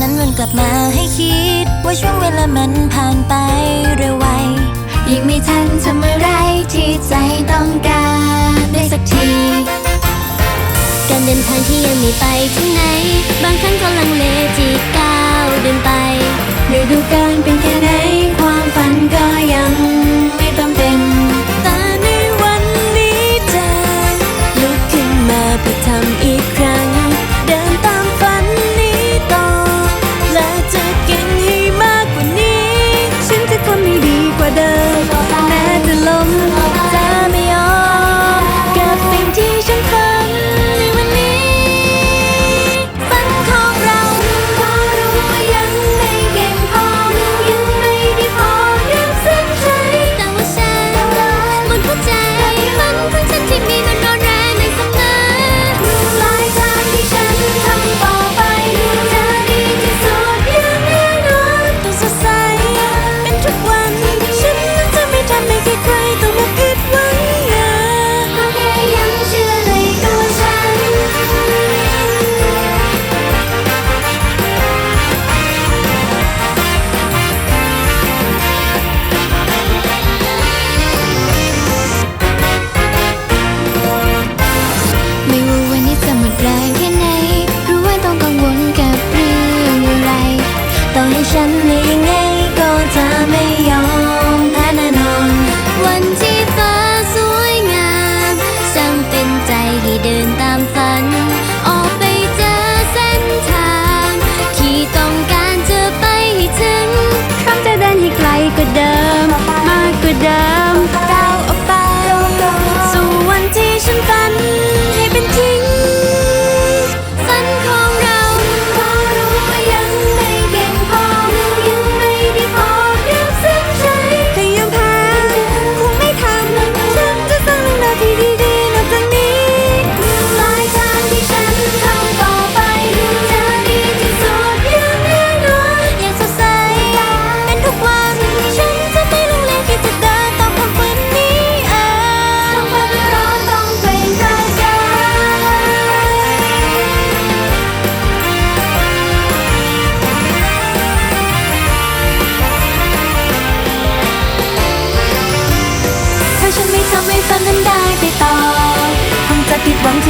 นั้นวนกลับมาให้คิด ว่าช่วงเวลามันผ่านไปเร็วไวยังไม่ทันทำอะไรที่ใจต้องการได้สักที การเดินทางที่ยังไม่ไปที่ไหน บางครั้งก็ลังเลที่ก้าวเดินไปฤดยดูการเป็นแค่ สอนนั้นได้ไปต่อคงจะผิดหวังที่